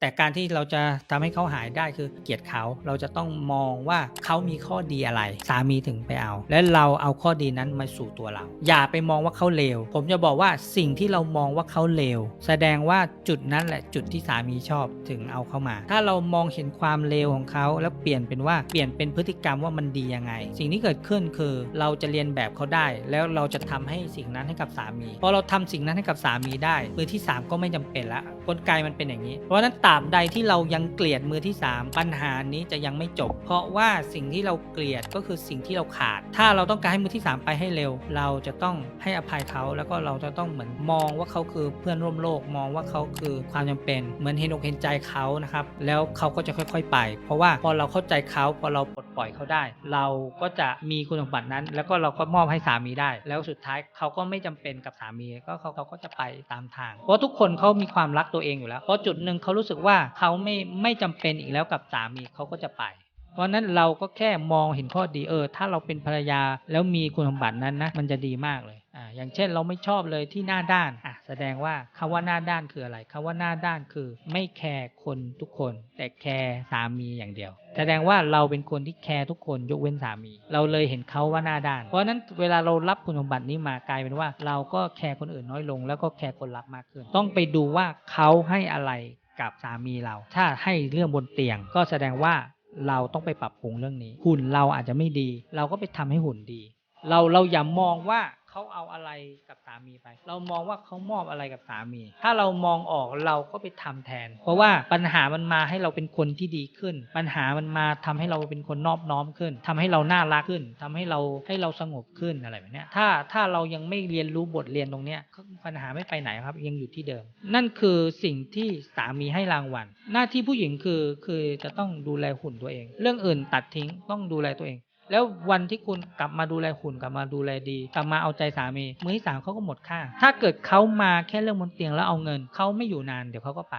แต่การที่เราจะทำให้เขาหายได้คือเกลียดเขาเราจะต้องมองว่าเขามีข้อดีอะไร สามีถึงไปเอา และเราเอาข้อดีนั้นมาสู่ตัวเรา อย่าไปมองว่าเขาเลวผมจะบอกว่าสิ่งที่เรามองว่าเขาเลวแสดงว่าจุดนั้นแหละจุดที่สามีชอบถึงเอาเข้ามา ถ้าเรามองเห็นความเลวของเขาแล้วเปลี่ยนเป็นว่าเปลี่ยนเป็นพฤติกรรมว่ามันดียังไง สิ่งที่เกิดขึ้นคือเราจะเรียนแบบเขาได้ แล้วเราจะทำให้สิ่งนั้นให้กับสามีพอเราทำสิ่งนั้นให้กับสามีได้มือที่สามก็ไม่จำเป็นละกลไกมันเป็นอย่างนี้ เพราะฉะนั้นตราบใดที่เรายังเกลียดมือที่สามปัญหานี้จะยังไม่จบ เพราะว่าสิ่งที่เราเกลียดก็คือสิ่งที่เราขาด ถ้าเราต้องการให้มือที่สามไปให้เร็ว เราจะต้องให้อภัยเขาแล้วก็เราจะต้องเหมือนมองว่าเขาคือเพื่อนร่วมโลกมองว่าเขาคือความจำเป็น เหมือนเห็นอกเห็นใจเขานะครับแล้วเขาก็จะค่อย ๆ ไป เพราะว่าพอเราเข้าใจเขาพอเราปลดปล่อยเขาได้ เราก็จะมีคุณสมบัตินั้น แล้วก็เราก็มอบให้สามีได้ แล้วสุดท้ายเขาก็ไม่จำเป็นกับสามีก็เขาเขาก็จะไปตามทาง เพราะทุกคนเขามีความรักตัวเองอยู่แล้วเพราะจุดหนึ่งเขารู้สึกว่าเขาไม่ไม่จำเป็นอีกแล้วกับสามีเขาก็จะไป เพราะนั้นเราก็แค่มองเห็นข้อดีเออ ถ้าเราเป็นภรรยาแล้วมีคุณสมบัตินั้นนะมันจะดีมากเลยอ่าอย่างเช่นเราไม่ชอบเลยที่หน้าด้านอะแสดงว่าคำว่าหน้าด้านคืออะไรคำว่าหน้าด้านคือ ไม่แคร์คนทุกคน แต่แคร์สามีอย่างเดียว แสดงว่าเราเป็นคนที่แคร์ทุกคนยกเว้นสามี เราเลยเห็นเขาว่าหน้าด้าน เพราะนั้นเวลาเรารับคุณสมบัตินี้มากลายเป็นว่า เราก็แคร์คนอื่นน้อยลง แล้วก็แคร์คนรับมากขึ้น ต้องไปดูว่าเขาให้อะไร กับสามีเรา ถ้าให้เรื่องบนเตียงก็แสดงว่าเราต้องไปปรับปรุงเรื่องนี้ หุ่นเราอาจจะไม่ดี เราก็ไปทำให้หุ่นดี เราเราอย่ามองว่า เขาเอาอะไรกับสามีไป เรามองว่าเขามอบอะไรกับสามี ถ้าเรามองออกเราก็ไปทำแทน เพราะว่าปัญหามันมาให้เราเป็นคนที่ดีขึ้น ปัญหามันมาทำให้เราเป็นคนนอบน้อมขึ้นทำให้เราน่ารักขึ้นทำให้เราให้เราสงบขึ้นอะไรแบบนี้ถ้าถ้าเรายังไม่เรียนรู้บทเรียนตรงเนี้ยปัญหาไม่ไปไหนครับ ยังอยู่ที่เดิม นั่นคือสิ่งที่สามีให้รางวัล หน้าที่ผู้หญิงคือคือจะต้องดูแลหุ่นตัวเอง เรื่องอื่นตัดทิ้งต้องดูแลตัวเอง แล้ววันที่คุณกลับมาดูแลหุ่นกลับมาดูแลดี กลับมาเอาใจสามีมือที่สามเขาก็หมดค่า ถ้าเกิดเขามาแค่เรื่องบนเตียงแล้วเอาเงินเขาไม่อยู่นานเดี๋ยวเขาก็ไป